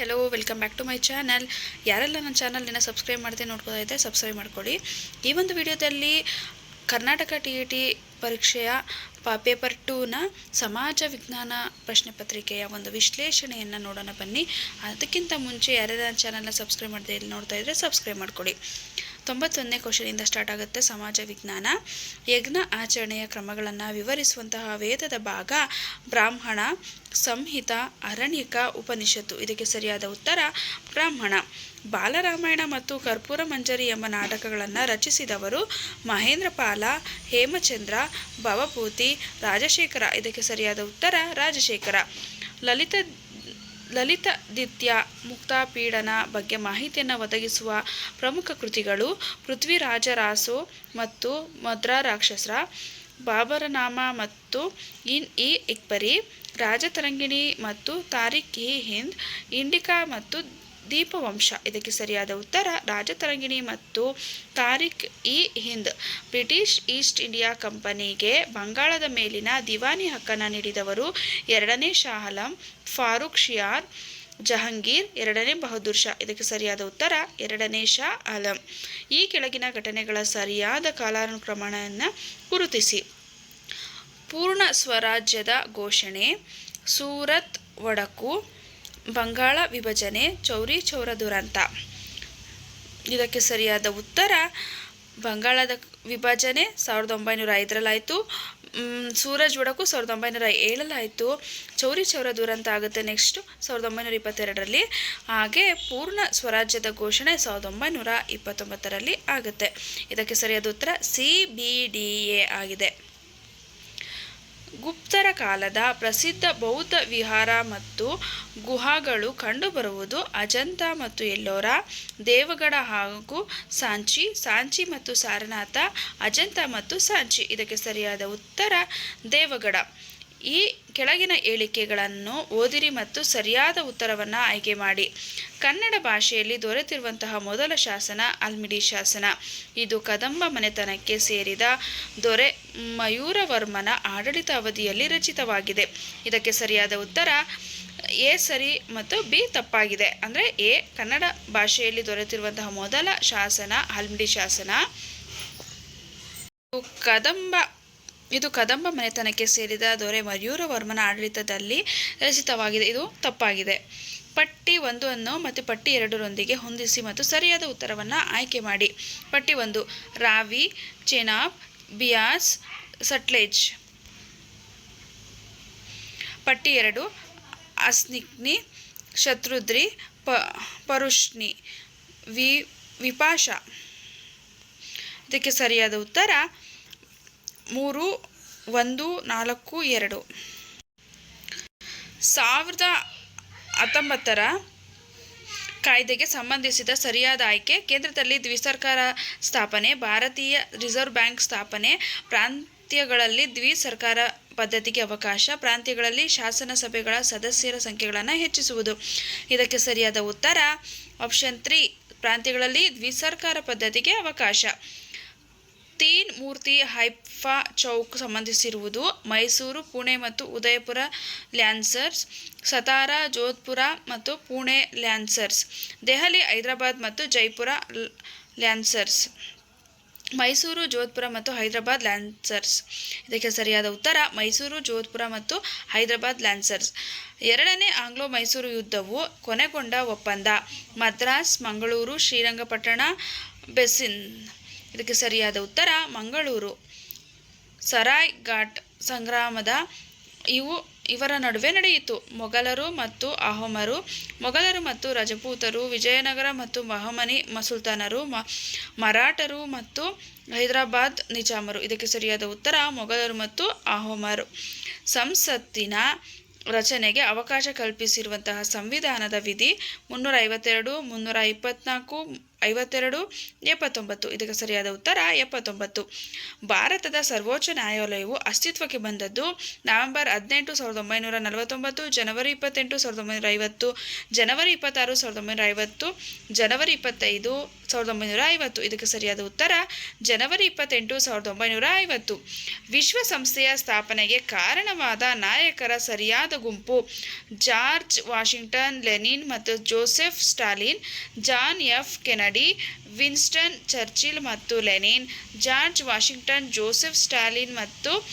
Hello welcome back to my channel ಯಾರೆಲ್ಲ ನನ್ನ ಚಾನಲ್ನ ಸಬ್ಸ್ಕ್ರೈಬ್ ಮಾಡದೆ ನೋಡ್ಕೋತಾ ಇದ್ದೆ ಸಬ್ಸ್ಕ್ರೈಬ್ ಮಾಡ್ಕೊಳ್ಳಿ. ಈ ಒಂದು ವಿಡಿಯೋದಲ್ಲಿ ಕರ್ನಾಟಕ ಟಿ ಇ ಟಿ ಪರೀಕ್ಷೆಯ ಪೇಪರ್ ಟೂನ ಸಮಾಜ ವಿಜ್ಞಾನ ಪ್ರಶ್ನೆ ಪತ್ರಿಕೆಯ ಒಂದು ವಿಶ್ಲೇಷಣೆಯನ್ನು ನೋಡೋಣ ಬನ್ನಿ. ಅದಕ್ಕಿಂತ ಮುಂಚೆ ಯಾರ್ಯಾರು ಚಾನಲ್ನ ಸಬ್ಸ್ಕ್ರೈಬ್ ಮಾಡದೆ ಇಲ್ಲಿ ನೋಡ್ತಾ ಇದ್ದರೆ ಸಬ್ಸ್ಕ್ರೈಬ್ ಮಾಡ್ಕೊಳ್ಳಿ. ತೊಂಬತ್ತೊಂದನೇ ಕ್ವಶನಿಂದ ಸ್ಟಾರ್ಟ್ ಆಗುತ್ತೆ ಸಮಾಜ ವಿಜ್ಞಾನ. ಯಜ್ಞ ಆಚರಣೆಯ ಕ್ರಮಗಳನ್ನು ವಿವರಿಸುವಂತಹ ವೇದದ ಭಾಗ ಬ್ರಾಹ್ಮಣ, ಸಂಹಿತ, ಅರಣ್ಯಕ ಉಪನಿಷತ್ತು. ಇದಕ್ಕೆ ಸರಿಯಾದ ಉತ್ತರ ಬ್ರಾಹ್ಮಣ. ಬಾಲರಾಮಾಯಣ ಮತ್ತು ಕರ್ಪೂರ ಮಂಜರಿ ಎಂಬ ನಾಟಕಗಳನ್ನು ರಚಿಸಿದವರು ಮಹೇಂದ್ರಪಾಲ, ಹೇಮಚಂದ್ರ, ಭವಭೂತಿ, ರಾಜಶೇಖರ. ಇದಕ್ಕೆ ಸರಿಯಾದ ಉತ್ತರ ರಾಜಶೇಖರ. ಲಲಿತ ಲಲಿತದಿತ್ಯ ಮುಕ್ತಾಪೀಡನ ಬಗ್ಗೆ ಮಾಹಿತಿಯನ್ನು ಒದಗಿಸುವ ಪ್ರಮುಖ ಕೃತಿಗಳು ಪೃಥ್ವಿರಾಜರಾಸು ಮತ್ತು ಮದ್ರಾ ರಾಕ್ಷಸರ ಬಾಬರನಾಮ ಮತ್ತು ಇನ್ ಇ ಇಕ್ಬರಿ ರಾಜತರಂಗಿಣಿ ಮತ್ತು ತಾರಿಕ್ ಇ ಹಿಂದ್, ಇಂಡಿಕಾ ಮತ್ತು ದೀಪವಂಶ. ಇದಕ್ಕೆ ಸರಿಯಾದ ಉತ್ತರ ರಾಜತರಂಗಿಣಿ ಮತ್ತು Tarikh i Hind. British East India ಕಂಪನಿಗೆ ಬಂಗಾಳದ ಮೇಲಿನ ದಿವಾನಿ ಹಕ್ಕನ್ನು ನೀಡಿದವರು ಎರಡನೇ ಶಾಹಲಂ, ಫಾರೂಕ್ ಶಿಯಾರ್, ಜಹಂಗೀರ್, ಎರಡನೇ ಬಹದ್ದೂರ್ ಶಾ. ಇದಕ್ಕೆ ಸರಿಯಾದ ಉತ್ತರ, ಎರಡನೇ ಶಾ ಆಲಂ ಈ ಕೆಳಗಿನ ಘಟನೆಗಳ ಸರಿಯಾದ ಕಾಲಾನುಕ್ರಮಣವನ್ನು ಗುರುತಿಸಿ. ಪೂರ್ಣ ಸ್ವರಾಜ್ಯದ ಘೋಷಣೆ, ಸೂರತ್, ಒಡಕು ಬಂಗಾಳ ವಿಭಜನೆ, ಚೌರಿ ಚೌರ ದುರಂತ. ಇದಕ್ಕೆ ಸರಿಯಾದ ಉತ್ತರ, ಬಂಗಾಳದ ವಿಭಜನೆ ಸಾವಿರದ ಒಂಬೈನೂರ ಐದರಲ್ಲಾಯಿತು. ಸೂರಜ್ ಒಡಕು ಸಾವಿರದ ಒಂಬೈನೂರ ಏಳಲ್ಲಾಯಿತು ಚೌರಿ ಚೌರ ದುರಂತ ಆಗುತ್ತೆ ನೆಕ್ಸ್ಟು ಸಾವಿರದ ಒಂಬೈನೂರ ಇಪ್ಪತ್ತೆರಡರಲ್ಲಿ. ಹಾಗೆ ಪೂರ್ಣ ಸ್ವರಾಜ್ಯದ ಘೋಷಣೆ ಸಾವಿರದ ಒಂಬೈನೂರ ಇಪ್ಪತ್ತೊಂಬತ್ತರಲ್ಲಿ ಆಗುತ್ತೆ. ಇದಕ್ಕೆ ಸರಿಯಾದ ಉತ್ತರ ಸಿ ಬಿ ಡಿ ಎ ಆಗಿದೆ. ಗುಪ್ತರ ಕಾಲದ ಪ್ರಸಿದ್ಧ ಬೌದ್ಧ ವಿಹಾರ ಮತ್ತು ಗುಹಾಗಳು ಕಂಡುಬರುವುದು ಅಜಂತ ಮತ್ತು ಎಲ್ಲೋರ, ದೇವಗಡ ಹಾಗೂ ಸಾಂಚಿ ಸಾಂಚಿ ಮತ್ತು ಸಾರನಾಥ, ಅಜಂತ ಮತ್ತು ಸಾಂಚಿ. ಇದಕ್ಕೆ ಸರಿಯಾದ ಉತ್ತರ ದೇವಗಡ. ಈ ಕೆಳಗಿನ ಹೇಳಿಕೆಗಳನ್ನು ಓದಿರಿ ಮತ್ತು ಸರಿಯಾದ ಉತ್ತರವನ್ನು ಆಯ್ಕೆ ಮಾಡಿ. ಕನ್ನಡ ಭಾಷೆಯಲ್ಲಿ ದೊರೆತಿರುವಂತಹ ಮೊದಲ ಶಾಸನ ಅಲ್ಮಿಡಿ ಶಾಸನ. ಇದು ಕದಂಬ ಮನೆತನಕ್ಕೆ ಸೇರಿದ ದೊರೆ ಮಯೂರವರ್ಮನ ಆಡಳಿತ ಅವಧಿಯಲ್ಲಿ ರಚಿತವಾಗಿದೆ. ಇದಕ್ಕೆ ಸರಿಯಾದ ಉತ್ತರ ಎ ಸರಿ ಮತ್ತು ಬಿ ತಪ್ಪಾಗಿದೆ. ಅಂದರೆ ಎ, ಕನ್ನಡ ಭಾಷೆಯಲ್ಲಿ ದೊರೆತಿರುವಂತಹ ಮೊದಲ ಶಾಸನ ಹಲ್ಮಿಡಿ ಶಾಸನ. ಕದಂಬ ಇದು ಕದಂಬ ಮನೆತನಕ್ಕೆ ಸೇರಿದ ದೊರೆ ಮಯೂರವರ್ಮನ ಆಡಳಿತದಲ್ಲಿ ರಚಿತವಾಗಿದೆ. ಇದು ತಪ್ಪಾಗಿದೆ. ಪಟ್ಟಿ ಒಂದು ಅನ್ನು ಮತ್ತು ಪಟ್ಟಿ ಎರಡರೊಂದಿಗೆ ಹೊಂದಿಸಿ ಮತ್ತು ಸರಿಯಾದ ಉತ್ತರವನ್ನು ಆಯ್ಕೆ ಮಾಡಿ. ಪಟ್ಟಿ ಒಂದು, ರಾವಿ, ಚೆನಾಬ್, ಬಿಯಾಸ್, ಸಟ್ಲೇಜ್. ಪಟ್ಟಿ ಎರಡು, ಅಸ್ನಿಗ್ನಿ, ಶತ್ರುದ್ರಿ, ಪ, ಪರುಷ್ನಿ, ವಿ, ವಿಪಾಶ. ಇದಕ್ಕೆ ಸರಿಯಾದ ಉತ್ತರ ಮೂರು, ಒಂದು, ನಾಲ್ಕು, ಎರಡು. ಸಾವಿರದ ಹತ್ತೊಂಬತ್ತರ ಕಾಯ್ದೆಗೆ ಸಂಬಂಧಿಸಿದ ಸರಿಯಾದ ಆಯ್ಕೆ ಕೇಂದ್ರದಲ್ಲಿ ದ್ವಿಸರ್ಕಾರ ಸ್ಥಾಪನೆ, ಭಾರತೀಯ ರಿಸರ್ವ್ ಬ್ಯಾಂಕ್ ಸ್ಥಾಪನೆ, ಪ್ರಾಂತ್ಯಗಳಲ್ಲಿ ದ್ವಿಸರ್ಕಾರ ಪದ್ಧತಿಗೆ ಅವಕಾಶ, ಪ್ರಾಂತ್ಯಗಳಲ್ಲಿ ಶಾಸನ ಸಭೆಗಳ ಸದಸ್ಯರ ಸಂಖ್ಯೆಗಳನ್ನು ಹೆಚ್ಚಿಸುವುದು. ಇದಕ್ಕೆ ಸರಿಯಾದ ಉತ್ತರ, ಆಪ್ಷನ್ ತ್ರೀ, ಪ್ರಾಂತ್ಯಗಳಲ್ಲಿ ದ್ವಿಸರ್ಕಾರ ಪದ್ಧತಿಗೆ ಅವಕಾಶ. ತೀನ್ ಮೂರ್ತಿ ಹೈಫಾ ಚೌಕ್ ಸಂಬಂಧಿಸಿರುವುದು ಮೈಸೂರು, ಪುಣೆ ಮತ್ತು ಉದಯಪುರ ಲ್ಯಾನ್ಸರ್ಸ್, ಸತಾರ, ಜೋಧ್ಪುರ ಮತ್ತು ಪುಣೆ ಲ್ಯಾನ್ಸರ್ಸ್, ದೆಹಲಿ, ಹೈದರಾಬಾದ್ ಮತ್ತು ಜೈಪುರ ಲ್ಯಾನ್ಸರ್ಸ್. ಮೈಸೂರು, ಜೋಧ್ಪುರ ಮತ್ತು ಹೈದರಾಬಾದ್ ಲ್ಯಾನ್ಸರ್ಸ್. ಇದಕ್ಕೆ ಸರಿಯಾದ ಉತ್ತರ, ಮೈಸೂರು, ಜೋಧ್ಪುರ ಮತ್ತು ಹೈದರಾಬಾದ್ ಲ್ಯಾನ್ಸರ್ಸ್. ಎರಡನೇ ಆಂಗ್ಲೋ ಮೈಸೂರು ಯುದ್ಧವು ಕೊನೆಗೊಂಡ ಒಪ್ಪಂದ. ಮದ್ರಾಸ್, ಮಂಗಳೂರು, ಶ್ರೀರಂಗಪಟ್ಟಣ, ಬೆಸಿನ್. ಇದಕ್ಕೆ ಸರಿಯಾದ ಉತ್ತರ ಮಂಗಳೂರು. ಸರಾಯ್ ಘಾಟ್ ಸಂಗ್ರಾಮದ ಇವು, ಇವರ ನಡುವೆ ನಡೆಯಿತು. ಮೊಘಲರು ಮತ್ತು ಅಹೋಮರು, ಮೊಘಲರು ಮತ್ತು ರಜಪೂತರು, ವಿಜಯನಗರ ಮತ್ತು ಮಹಮನಿ, ಮಸುಲ್ತಾನರು ಮರಾಠರು ಮತ್ತು ಹೈದರಾಬಾದ್ ನಿಜಾಮರು. ಇದಕ್ಕೆ ಸರಿಯಾದ ಉತ್ತರ ಮೊಘಲರು ಮತ್ತು ಅಹೋಮರು. ಸಂಸತ್ತಿನ ರಚನೆಗೆ ಅವಕಾಶ ಕಲ್ಪಿಸಿರುವಂತಹ ಸಂವಿಧಾನದ ವಿಧಿ ಮುನ್ನೂರ ಐವತ್ತೆರಡು ಮುನ್ನೂರ ಇಪ್ಪತ್ನಾಲ್ಕು ಐವತ್ತೆರಡು, ಎಪ್ಪತ್ತೊಂಬತ್ತು. ಇದಕ್ಕೆ ಸರಿಯಾದ ಉತ್ತರ, ಎಪ್ಪತ್ತೊಂಬತ್ತು. ಭಾರತದ ಸರ್ವೋಚ್ಚ ನ್ಯಾಯಾಲಯವು ಅಸ್ತಿತ್ವಕ್ಕೆ ಬಂದದ್ದು ನವೆಂಬರ್ ಹದಿನೆಂಟು, ಸಾವಿರದ ಒಂಬೈನೂರ ನಲವತ್ತೊಂಬತ್ತು, ಜನವರಿ ಇಪ್ಪತ್ತೆಂಟು, ಸಾವಿರದ ಒಂಬೈನೂರ ಐವತ್ತು. ಜನವರಿ ಇಪ್ಪತ್ತಾರು, ಸಾವಿರದ ಒಂಬೈನೂರ ಐವತ್ತು. ಜನವರಿ ಇಪ್ಪತ್ತೈದು, ಸಾವಿರದ ಒಂಬೈನೂರ ಐವತ್ತು. ಇದಕ್ಕೆ ಸರಿಯಾದ ಉತ್ತರ, ಜನವರಿ ಇಪ್ಪತ್ತೆಂಟು, ಸಾವಿರದ ಒಂಬೈನೂರ ಐವತ್ತು. ವಿಶ್ವಸಂಸ್ಥೆಯ ಸ್ಥಾಪನೆಗೆ ಕಾರಣವಾದ ನಾಯಕರ ಸರಿಯಾದ ಗುಂಪು ಜಾರ್ಜ್ ವಾಷಿಂಗ್ಟನ್, ಲೆನಿನ್ ಮತ್ತು Joseph Stalin, John F Kennedy. Winston Churchill ಮತ್ತು Lenin, George Washington, Joseph Stalin ಮತ್ತು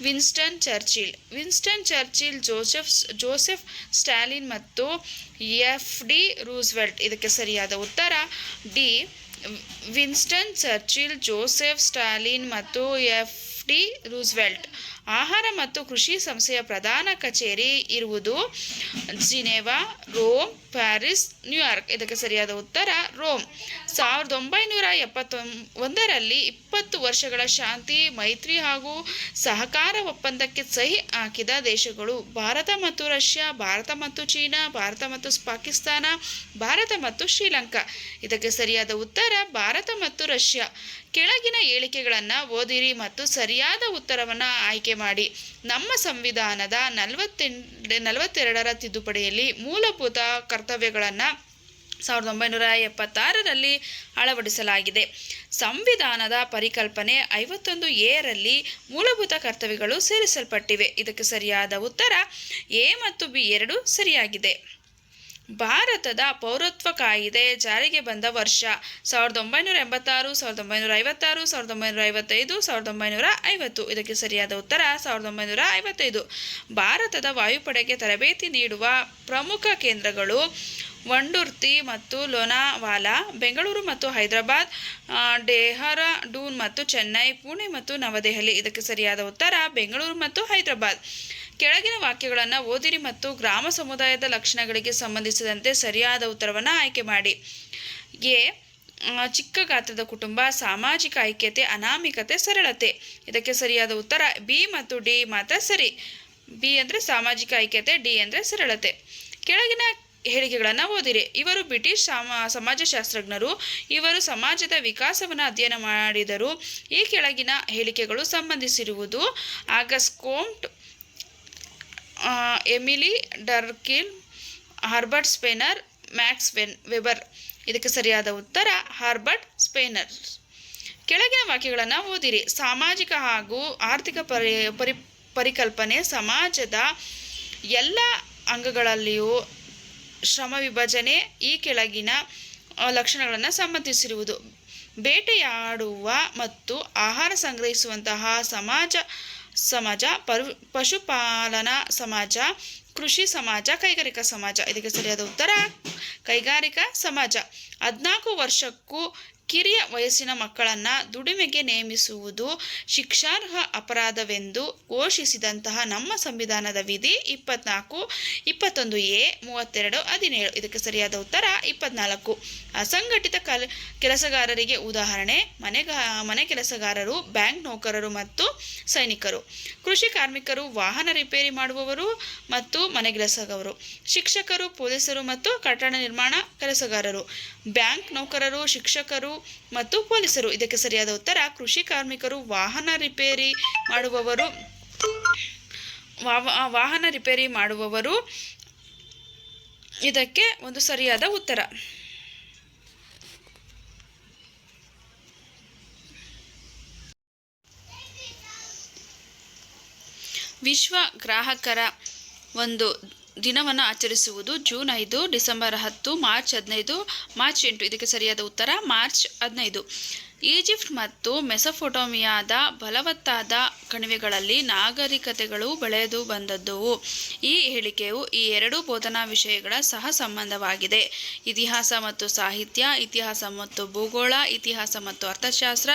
Winston Churchill. Winston Churchill, Joseph Joseph Stalin ಮತ್ತು ಎಫ್ ಡಿ ರೂಸ್ವೆಲ್ಟ್. ಇದಕ್ಕೆ ಸರಿಯಾದ ಉತ್ತರ, D, Winston Churchill, Joseph Stalin ಮತ್ತು ಎಫ್ ಡಿ ರೂಸ್ವೆಲ್ಟ್. ಆಹಾರ ಮತ್ತು ಕೃಷಿ ಸಂಸ್ಥೆಯ ಪ್ರಧಾನ ಕಚೇರಿ ಇರುವುದು ಜಿನೆವಾ, ರೋಮ್, ಪ್ಯಾರಿಸ್ ನ್ಯೂಯಾರ್ಕ್ ಇದಕ್ಕೆ ಸರಿಯಾದ ಉತ್ತರ, ರೋಮ್. ಸಾವಿರದ ಒಂಬೈನೂರ ಎಪ್ಪತ್ತೊಂ ಒಂದರಲ್ಲಿ ಇಪ್ಪತ್ತು ವರ್ಷಗಳ ಶಾಂತಿ, ಮೈತ್ರಿ ಹಾಗೂ ಸಹಕಾರ ಒಪ್ಪಂದಕ್ಕೆ ಸಹಿ ಹಾಕಿದ ದೇಶಗಳು ಭಾರತ ಮತ್ತು ರಷ್ಯಾ, ಭಾರತ ಮತ್ತು ಚೀನಾ, ಭಾರತ ಮತ್ತು ಪಾಕಿಸ್ತಾನ, ಭಾರತ ಮತ್ತು ಶ್ರೀಲಂಕಾ. ಇದಕ್ಕೆ ಸರಿಯಾದ ಉತ್ತರ, ಭಾರತ ಮತ್ತು ರಷ್ಯಾ. ಕೆಳಗಿನ ಹೇಳಿಕೆಗಳನ್ನು ಓದಿರಿ ಮತ್ತು ಸರಿಯಾದ ಉತ್ತರವನ್ನು ಆಯ್ಕೆ ಮಾಡಿ. ನಮ್ಮ ಸಂವಿಧಾನದ ನಲವತ್ತೆಂಟು, ನಲವತ್ತೆರಡರ ತಿದ್ದುಪಡಿಯಲ್ಲಿ ಮೂಲಭೂತ ಕರ್ತವ್ಯಗಳನ್ನು ಸಾವಿರದ ಒಂಬೈನೂರ ಎಪ್ಪತ್ತಾರರಲ್ಲಿ ಅಳವಡಿಸಲಾಗಿದೆ. ಸಂವಿಧಾನದ ಪರಿಕಲ್ಪನೆ ಐವತ್ತೊಂದು ಎರಲ್ಲಿ ಮೂಲಭೂತ ಕರ್ತವ್ಯಗಳು ಸೇರಿಸಲ್ಪಟ್ಟಿವೆ. ಇದಕ್ಕೆ ಸರಿಯಾದ ಉತ್ತರ ಎ ಮತ್ತು ಬಿ ಎರಡು ಸರಿಯಾಗಿದೆ. ಭಾರತದ ಪೌರತ್ವ ಕಾಯಿದೆ ಜಾರಿಗೆ ಬಂದ ವರ್ಷ ಸಾವಿರದ ಒಂಬೈನೂರ ಎಂಬತ್ತಾರು, ಸಾವಿರದ ಒಂಬೈನೂರ ಐವತ್ತಾರು, ಸಾವಿರದ ಒಂಬೈನೂರ ಐವತ್ತೈದು, ಸಾವಿರದ ಒಂಬೈನೂರ ಐವತ್ತು. ಇದಕ್ಕೆ ಸರಿಯಾದ ಉತ್ತರ ಸಾವಿರದ ಒಂಬೈನೂರ ಐವತ್ತೈದು. ಭಾರತದ ವಾಯುಪಡೆಗೆ ತರಬೇತಿ ನೀಡುವ ಪ್ರಮುಖ ಕೇಂದ್ರಗಳು ವಂಡುರ್ತಿ ಮತ್ತು ಲೋನಾವಾಲಾ, ಬೆಂಗಳೂರು ಮತ್ತು ಹೈದರಾಬಾದ್ ಡೆಹರಾಡೂನ್ ಮತ್ತು ಚೆನ್ನೈ, ಪುಣೆ ಮತ್ತು ನವದೆಹಲಿ. ಇದಕ್ಕೆ ಸರಿಯಾದ ಉತ್ತರ ಬೆಂಗಳೂರು ಮತ್ತು ಹೈದರಾಬಾದ್. ಕೆಳಗಿನ ವಾಕ್ಯಗಳನ್ನು ಓದಿರಿ ಮತ್ತು ಗ್ರಾಮ ಸಮುದಾಯದ ಲಕ್ಷಣಗಳಿಗೆ ಸಂಬಂಧಿಸಿದಂತೆ ಸರಿಯಾದ ಉತ್ತರವನ್ನು ಆಯ್ಕೆ ಮಾಡಿ. ಎ ಚಿಕ್ಕ ಗಾತ್ರದ ಕುಟುಂಬ ಸಾಮಾಜಿಕ ಐಕ್ಯತೆ ಅನಾಮಿಕತೆ ಸರಳತೆ. ಇದಕ್ಕೆ ಸರಿಯಾದ ಉತ್ತರ ಬಿ ಮತ್ತು ಡಿ ಮಾತ್ರ ಸರಿ. ಬಿ ಅಂದರೆ ಸಾಮಾಜಿಕ ಐಕ್ಯತೆ ಡಿ ಅಂದರೆ ಸರಳತೆ. ಕೆಳಗಿನ ಹೇಳಿಕೆಗಳನ್ನು ಓದಿರಿ. ಇವರು ಬ್ರಿಟಿಷ್ ಸಾಮ ಸಮಾಜಶಾಸ್ತ್ರಜ್ಞರು. ಇವರು ಸಮಾಜದ ವಿಕಾಸವನ್ನು ಅಧ್ಯಯನ ಮಾಡಿದರು. ಈ ಕೆಳಗಿನ ಹೇಳಿಕೆಗಳು ಸಂಬಂಧಿಸಿರುವುದು ಆಗಸ್ಕೋಂಟ್ ಆ, Emile Durkheim, Herbert Spencer, Max when, Weber. ಇದಕ್ಕೆ ಸರಿಯಾದ ಉತ್ತರ, ಹಾರ್ಬರ್ಟ್ ಸ್ಪೇನರ್. ಕೆಳಗಿನ ವಾಕ್ಯಗಳನ್ನು ಓದಿರಿ. ಸಾಮಾಜಿಕ ಹಾಗೂ ಆರ್ಥಿಕ ಪರಿ ಪರಿ, ಪರಿಕಲ್ಪನೆ ಸಮಾಜದ ಎಲ್ಲ ಅಂಗಗಳಲ್ಲಿಯೂ ಶ್ರಮ ವಿಭಜನೆ ಈ ಕೆಳಗಿನ ಲಕ್ಷಣಗಳನ್ನು ಸಮ್ಮತಿಸಿರುವುದು ಬೇಟೆಯಾಡುವ ಮತ್ತು ಆಹಾರ ಸಂಗ್ರಹಿಸುವಂತಹ ಸಮಾಜ ಸಮಾಜ, ಪರು, ಪಶುಪಾಲನಾ ಸಮಾಜ, ಕೃಷಿ ಸಮಾಜ, ಕೈಗಾರಿಕಾ ಸಮಾಜ. ಇದಕ್ಕೆ ಸರಿಯಾದ ಉತ್ತರ, ಕೈಗಾರಿಕಾ ಸಮಾಜ. ಹದಿನಾಲ್ಕು ವರ್ಷಕ್ಕೂ ಕಿರಿಯ ವಯಸ್ಸಿನ ಮಕ್ಕಳನ್ನು ದುಡಿಮೆಗೆ ನೇಮಿಸುವುದು ಶಿಕ್ಷಾರ್ಹ ಅಪರಾಧವೆಂದು ಘೋಷಿಸಿದಂತಹ ನಮ್ಮ ಸಂವಿಧಾನದ ವಿಧಿ ಇಪ್ಪತ್ನಾಲ್ಕು, ಇಪ್ಪತ್ತೊಂದು ಎ, ಮೂವತ್ತೆರಡು, ಹದಿನೇಳು. ಇದಕ್ಕೆ ಸರಿಯಾದ ಉತ್ತರ ಇಪ್ಪತ್ನಾಲ್ಕು. ಅಸಂಘಟಿತ ಕಲ್, ಕೆಲಸಗಾರರಿಗೆ ಉದಾಹರಣೆ, ಮನೆಗ, ಮನೆ ಕೆಲಸಗಾರರು, ಬ್ಯಾಂಕ್ ನೌಕರರು ಮತ್ತು ಸೈನಿಕರು. ಕೃಷಿ ಕಾರ್ಮಿಕರು, ವಾಹನ ರಿಪೇರಿ ಮಾಡುವವರು ಮತ್ತು ಮನೆ ಕೆಲಸಗಾರರು ಶಿಕ್ಷಕರು, ಪೊಲೀಸರು ಮತ್ತು ಕಟ್ಟಡ ನಿರ್ಮಾಣ ಕೆಲಸಗಾರರು. ಬ್ಯಾಂಕ್ ನೌಕರರು, ಶಿಕ್ಷಕರು ಮತ್ತು ಪೊಲೀಸರು. ಇದಕ್ಕೆ ಸರಿಯಾದ ಉತ್ತರ, ಕೃಷಿ ಕಾರ್ಮಿಕರು ವಾಹನ ರಿಪೇರಿ ಮಾಡುವವರು, ವಾಹನ ರಿಪೇರಿ ಮಾಡುವವರು. ಇದಕ್ಕೆ ಒಂದು ಸರಿಯಾದ ಉತ್ತರ. ವಿಶ್ವ ಗ್ರಾಹಕರ ಒಂದು ದಿನವನ್ನು ಆಚರಿಸುವುದು ಜೂನ್ ಐದು, ಡಿಸೆಂಬರ್ ಹತ್ತು, ಮಾರ್ಚ್ ಹದಿನೈದು, ಮಾರ್ಚ್ ಎಂಟು. ಇದಕ್ಕೆ ಸರಿಯಾದ ಉತ್ತರ, ಮಾರ್ಚ್ ಹದಿನೈದು. ಈಜಿಪ್ಟ್ ಮತ್ತು ಮೆಸಫೊಟೋಮಿಯಾದ ಬಲವತ್ತಾದ ಕಣಿವೆಗಳಲ್ಲಿ ನಾಗರಿಕತೆಗಳು ಬೆಳೆದು ಬಂದದ್ದುವು. ಈ ಹೇಳಿಕೆಯು ಈ ಎರಡೂ ಬೋಧನಾ ವಿಷಯಗಳ ಸಹ ಸಂಬಂಧವಾಗಿದೆ. ಇತಿಹಾಸ ಮತ್ತು ಸಾಹಿತ್ಯ, ಇತಿಹಾಸ ಮತ್ತು ಭೂಗೋಳ, ಇತಿಹಾಸ ಮತ್ತು ಅರ್ಥಶಾಸ್ತ್ರ,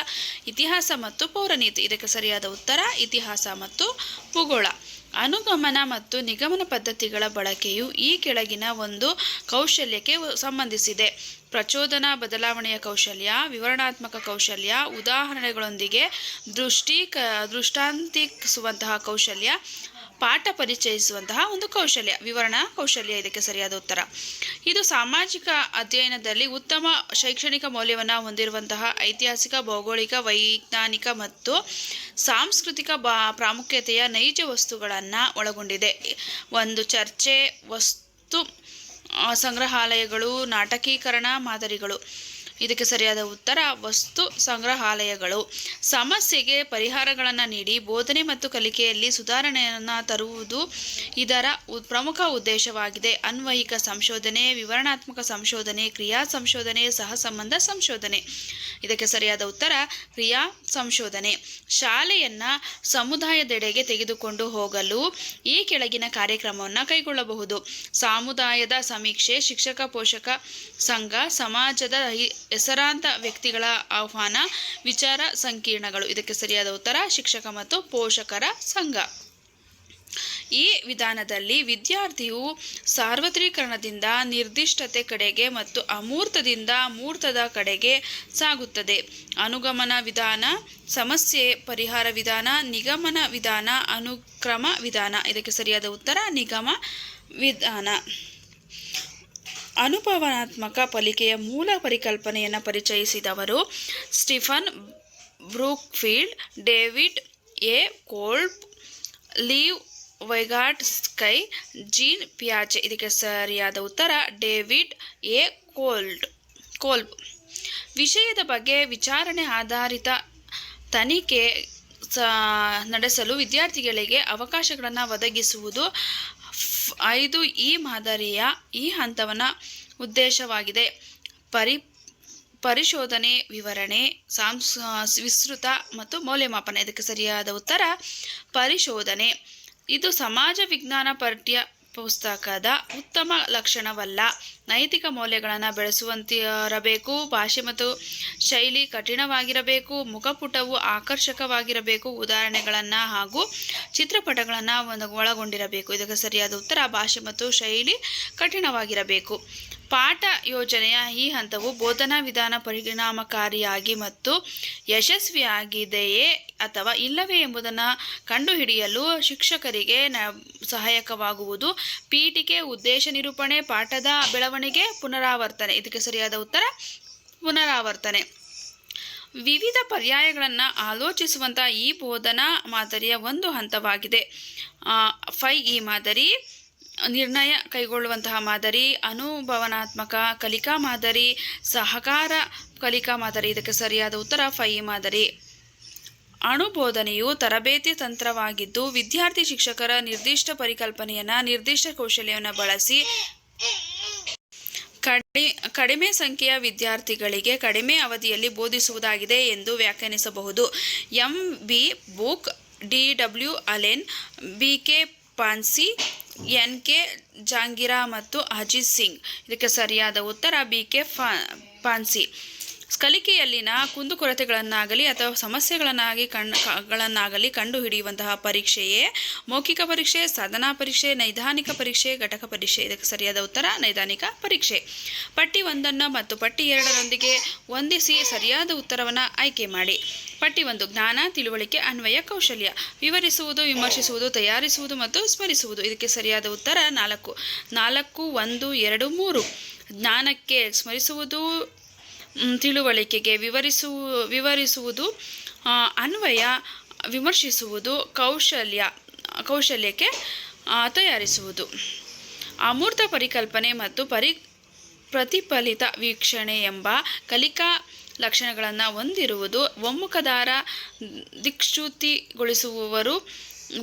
ಇತಿಹಾಸ ಮತ್ತು ಪೌರನೀತಿ. ಇದಕ್ಕೆ ಸರಿಯಾದ ಉತ್ತರ, ಇತಿಹಾಸ ಮತ್ತು ಭೂಗೋಳ. ಅನುಗಮನ ಮತ್ತು ನಿಗಮನ ಪದ್ಧತಿಗಳ ಬಳಕೆಯು ಈ ಕೆಳಗಿನ ಒಂದು ಕೌಶಲ್ಯಕ್ಕೆ ಸಂಬಂಧಿಸಿದೆ. ಪ್ರಚೋದನಾ ಬದಲಾವಣೆಯ ಕೌಶಲ್ಯ, ವಿವರಣಾತ್ಮಕ ಕೌಶಲ್ಯ, ಉದಾಹರಣೆಗಳೊಂದಿಗೆ ದೃಷ್ಟಿ ದೃಷ್ಟಾಂತಿಕಿಸುವಂತಹ ಕೌಶಲ್ಯ ಪಾಠ ಪರಿಚಯಿಸುವಂತಹ ಒಂದು ಕೌಶಲ್ಯ, ವಿವರಣಾ ಕೌಶಲ್ಯ ಇದಕ್ಕೆ ಸರಿಯಾದ ಉತ್ತರ. ಇದು ಸಾಮಾಜಿಕ ಅಧ್ಯಯನದಲ್ಲಿ ಉತ್ತಮ ಶೈಕ್ಷಣಿಕ ಮೌಲ್ಯವನ್ನು ಹೊಂದಿರುವಂತಹ ಐತಿಹಾಸಿಕ, ಭೌಗೋಳಿಕ, ವೈಜ್ಞಾನಿಕ ಮತ್ತು ಸಾಂಸ್ಕೃತಿಕ ಬಾ, ಪ್ರಾಮುಖ್ಯತೆಯ ನೈಜ ವಸ್ತುಗಳನ್ನು ಒಳಗೊಂಡಿದೆ. ಒಂದು ಚರ್ಚೆ, ವಸ್ತು ಸಂಗ್ರಹಾಲಯಗಳು, ನಾಟಕೀಕರಣ ಮಾದರಿಗಳು. ಇದಕ್ಕೆ ಸರಿಯಾದ ಉತ್ತರ, ವಸ್ತು ಸಂಗ್ರಹಾಲಯಗಳು. ಸಮಸ್ಯೆಗೆ ಪರಿಹಾರಗಳನ್ನು ನೀಡಿ ಬೋಧನೆ ಮತ್ತು ಕಲಿಕೆಯಲ್ಲಿ ಸುಧಾರಣೆಯನ್ನು ತರುವುದು ಇದರ ಪ್ರಮುಖ ಉದ್ದೇಶವಾಗಿದೆ. ಅನ್ವಯಿಕ ಸಂಶೋಧನೆ, ವಿವರಣಾತ್ಮಕ ಸಂಶೋಧನೆ, ಕ್ರಿಯಾ ಸಂಶೋಧನೆ, ಸಹಸಂಬಂಧ ಸಂಶೋಧನೆ. ಇದಕ್ಕೆ ಸರಿಯಾದ ಉತ್ತರ, ಕ್ರಿಯಾ ಸಂಶೋಧನೆ. ಶಾಲೆಯನ್ನು ಸಮುದಾಯದೆಡೆಗೆ ತೆಗೆದುಕೊಂಡು ಹೋಗಲು ಈ ಕೆಳಗಿನ ಕಾರ್ಯಕ್ರಮವನ್ನು ಕೈಗೊಳ್ಳಬಹುದು. ಸಮುದಾಯದ ಸಮೀಕ್ಷೆ, ಶಿಕ್ಷಕ, ಪೋಷಕ ಸಂಘ, ಸಮಾಜದ ಹೆಸರಾಂತ ವ್ಯಕ್ತಿಗಳ ಆಹ್ವಾನ, ವಿಚಾರ ಸಂಕೀರ್ಣಗಳು. ಇದಕ್ಕೆ ಸರಿಯಾದ ಉತ್ತರ, ಶಿಕ್ಷಕ ಮತ್ತು ಪೋಷಕರ ಸಂಘ. ಈ ವಿಧಾನದಲ್ಲಿ ವಿದ್ಯಾರ್ಥಿಯು ಸಾರ್ವತ್ರೀಕರಣದಿಂದ ನಿರ್ದಿಷ್ಟತೆ ಕಡೆಗೆ ಮತ್ತು ಅಮೂರ್ತದಿಂದ ಮೂರ್ತದ ಕಡೆಗೆ ಸಾಗುತ್ತದೆ. ಅನುಗಮನ ವಿಧಾನ, ಸಮಸ್ಯೆ ಪರಿಹಾರ ವಿಧಾನ, ನಿಗಮನ ವಿಧಾನ, ಅನುಕ್ರಮ ವಿಧಾನ. ಇದಕ್ಕೆ ಸರಿಯಾದ ಉತ್ತರ, ನಿಗಮ ವಿಧಾನ. ಅನುಭವನಾತ್ಮಕ ಕಲಿಕೆಯ ಮೂಲ ಪರಿಕಲ್ಪನೆಯನ್ನು ಪರಿಚಯಿಸಿದವರು Stephen Brookfield, David A. Kolb Lev Vygotsky Jean ಪಿಯಾಜೆ. ಇದಕ್ಕೆ ಸರಿಯಾದ ಉತ್ತರ, ಡೇವಿಡ್ ಎ. ಕೋಲ್ಡ್ ಕೋಲ್ಬ್ ವಿಷಯದ ಬಗ್ಗೆ ವಿಚಾರಣೆ ಆಧಾರಿತ ತನಿಖೆ ನಡೆಸಲು ವಿದ್ಯಾರ್ಥಿಗಳಿಗೆ ಅವಕಾಶಗಳನ್ನು ಒದಗಿಸುವುದು ಐದು ಈ ಮಾದರಿಯ ಈ ಹಂತವನ ಉದ್ದೇಶವಾಗಿದೆ. ಪರಿ, ಪರಿಶೋಧನೆ, ವಿವರಣೆ ಸಾಂಸ್ ವಿಸ್ತೃತ ಮತ್ತು ಮೌಲ್ಯಮಾಪನ. ಇದಕ್ಕೆ ಸರಿಯಾದ ಉತ್ತರ, ಪರಿಶೋಧನೆ. ಇದು ಸಮಾಜ ವಿಜ್ಞಾನ ಪಠ್ಯ ಪುಸ್ತಕದ ಉತ್ತಮ ಲಕ್ಷಣವಲ್ಲ. ನೈತಿಕ ಮೌಲ್ಯಗಳನ್ನು ಬೆಳೆಸುವಂತಿರಬೇಕು, ಭಾಷೆ ಮತ್ತು ಶೈಲಿ ಕಠಿಣವಾಗಿರಬೇಕು, ಮುಖಪುಟವು ಆಕರ್ಷಕವಾಗಿರಬೇಕು, ಉದಾಹರಣೆಗಳನ್ನು ಹಾಗೂ ಚಿತ್ರಪಟಗಳನ್ನು ಒಂದು ಒಳಗೊಂಡಿರಬೇಕು. ಇದಕ್ಕೆ ಸರಿಯಾದ ಉತ್ತರ ಭಾಷೆ ಮತ್ತು ಶೈಲಿ ಕಠಿಣವಾಗಿರಬೇಕು. ಪಾಠ ಯೋಜನೆಯ ಈ ಹಂತವು ಬೋಧನಾ ವಿಧಾನ ಪರಿಣಾಮಕಾರಿಯಾಗಿ ಮತ್ತು ಯಶಸ್ವಿಯಾಗಿದೆಯೇ ಅಥವಾ ಇಲ್ಲವೇ ಎಂಬುದನ್ನು ಕಂಡುಹಿಡಿಯಲು ಶಿಕ್ಷಕರಿಗೆ ನ ಸಹಾಯಕವಾಗುವುದು ಪೀಠಿಕೆ, ಉದ್ದೇಶ ನಿರೂಪಣೆ, ಪಾಠದ ಬೆಳವಣಿಗೆ, ಪುನರಾವರ್ತನೆ. ಇದಕ್ಕೆ ಸರಿಯಾದ ಉತ್ತರ, ಪುನರಾವರ್ತನೆ. ವಿವಿಧ ಪರ್ಯಾಯಗಳನ್ನು ಆಲೋಚಿಸುವಂಥ ಈ ಬೋಧನಾ ಮಾದರಿಯ ಒಂದು ಹಂತವಾಗಿದೆ. ಫೈ ಈ ಮಾದರಿ ನಿರ್ಣಯ ಕೈಗೊಳ್ಳುವಂತಹ ಮಾದರಿ, ಅನುಭವನಾತ್ಮಕ ಕಲಿಕಾ ಮಾದರಿ, ಸಹಕಾರ ಕಲಿಕಾ ಮಾದರಿ, ಇದಕ್ಕೆ ಸರಿಯಾದ ಉತ್ತರ ಫೈ ಮಾದರಿ. ಅಣುಬೋಧನೆಯು ತರಬೇತಿ ತಂತ್ರವಾಗಿದ್ದು ವಿದ್ಯಾರ್ಥಿ ಶಿಕ್ಷಕರ ನಿರ್ದಿಷ್ಟ ಪರಿಕಲ್ಪನೆಯನ್ನು, ನಿರ್ದಿಷ್ಟ ಕೌಶಲ್ಯವನ್ನು ಬಳಸಿ ಕಡಿ, ಕಡಿಮೆ ಸಂಖ್ಯೆಯ ವಿದ್ಯಾರ್ಥಿಗಳಿಗೆ ಕಡಿಮೆ ಅವಧಿಯಲ್ಲಿ ಬೋಧಿಸುವುದಾಗಿದೆ ಎಂದು ವ್ಯಾಖ್ಯಾನಿಸಬಹುದು. M B Buch, D W Allen, B K Passi N K Jangira ಮತ್ತು ಅಜಿತ್ ಸಿಂಗ್. ಇದಕ್ಕೆ ಸರಿಯಾದ ಉತ್ತರ ಬಿ ಕೆ ಫಾ ಪಾನ್ಸಿ ಕಲಿಕೆಯಲ್ಲಿನ ಕುಂದುಕೊರತೆಗಳನ್ನಾಗಲಿ ಅಥವಾ ಸಮಸ್ಯೆಗಳನ್ನಾಗಿ ಕಣ್ ಗಳನ್ನಾಗಲಿ ಕಂಡುಹಿಡಿಯುವಂತಹ ಪರೀಕ್ಷೆಯೇ ಮೌಖಿಕ ಪರೀಕ್ಷೆ, ಸಾಧನಾ ಪರೀಕ್ಷೆ, ನೈದಾನಿಕ ಪರೀಕ್ಷೆ, ಘಟಕ ಪರೀಕ್ಷೆ. ಇದಕ್ಕೆ ಸರಿಯಾದ ಉತ್ತರ, ನೈದಾನಿಕ ಪರೀಕ್ಷೆ. ಪಟ್ಟಿ ಒಂದನ್ನು ಮತ್ತು ಪಟ್ಟಿ ಎರಡರೊಂದಿಗೆ ಹೊಂದಿಸಿ ಸರಿಯಾದ ಉತ್ತರವನ್ನು ಆಯ್ಕೆ ಮಾಡಿ. ಪಟ್ಟಿ ಒಂದು ಜ್ಞಾನ, ತಿಳುವಳಿಕೆ, ಅನ್ವಯ, ಕೌಶಲ್ಯ. ವಿವರಿಸುವುದು, ವಿಮರ್ಶಿಸುವುದು, ತಯಾರಿಸುವುದು ಮತ್ತು ಸ್ಮರಿಸುವುದು. ಇದಕ್ಕೆ ಸರಿಯಾದ ಉತ್ತರ ನಾಲ್ಕು. ನಾಲ್ಕು, ಒಂದು, ಎರಡು, ಮೂರು. ಜ್ಞಾನಕ್ಕೆ ಸ್ಮರಿಸುವುದು ತಿಳುವಳಿಕೆಗೆ ವಿವರಿಸು, ವಿವರಿಸುವುದು ಅನ್ವಯ, ವಿಮರ್ಶಿಸುವುದು, ಕೌಶಲ್ಯ, ಕೌಶಲ್ಯಕ್ಕೆ ತಯಾರಿಸುವುದು. ಅಮೂರ್ತ ಪರಿಕಲ್ಪನೆ ಮತ್ತು ಪರಿ, ಪ್ರತಿಫಲಿತ ವೀಕ್ಷಣೆ ಎಂಬ ಕಲಿಕಾ ಲಕ್ಷಣಗಳನ್ನು ಹೊಂದಿರುವುದು. ಒಮ್ಮುಖದಾರ ದಿಕ್ಚ್ಯುತಿಗೊಳಿಸುವವರು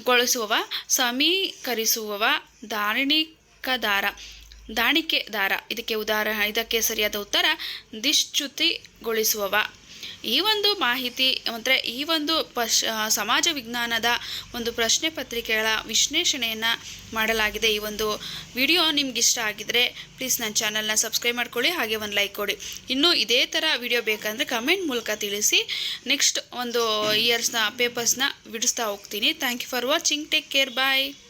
ಗೊಳಿಸುವವ, ಸಮೀಕರಿಸುವವ ದಾರಿಣಿಕದಾರ ದಾಣಿಕೆದಾರ. ಇದಕ್ಕೆ ಉದಾಹರಣೆ, ಇದಕ್ಕೆ ಸರಿಯಾದ ಉತ್ತರ, ದಿಶ್ಚ್ಯುತಿಗೊಳಿಸುವವ. ಈ ಒಂದು ಮಾಹಿತಿ ಅಂದರೆ ಈ ಒಂದು ಪಶ್ ಸಮಾಜ ವಿಜ್ಞಾನದ ಒಂದು ಪ್ರಶ್ನೆ ಪತ್ರಿಕೆಗಳ ವಿಶ್ಲೇಷಣೆಯನ್ನು ಮಾಡಲಾಗಿದೆ. ಈ ಒಂದು ವಿಡಿಯೋ ನಿಮ್ಗೆ ಇಷ್ಟ ಆಗಿದ್ರೆ ಪ್ಲೀಸ್ ನನ್ನ ಚಾನಲ್ನ ಸಬ್ಸ್ಕ್ರೈಬ್ ಮಾಡ್ಕೊಳ್ಳಿ, ಹಾಗೆ ಒಂದು ಲೈಕ್ ಕೊಡಿ. ಇನ್ನೂ ಇದೇ ಥರ ವಿಡಿಯೋ ಬೇಕಂದರೆ ಕಮೆಂಟ್ ಮೂಲಕ ತಿಳಿಸಿ. ನೆಕ್ಸ್ಟ್ ಒಂದು ಇಯರ್ಸ್ನ, ಪೇಪರ್ಸ್ನ ಬಿಡಿಸ್ತಾ ಹೋಗ್ತೀನಿ. Thank you for watching. Take care. Bye.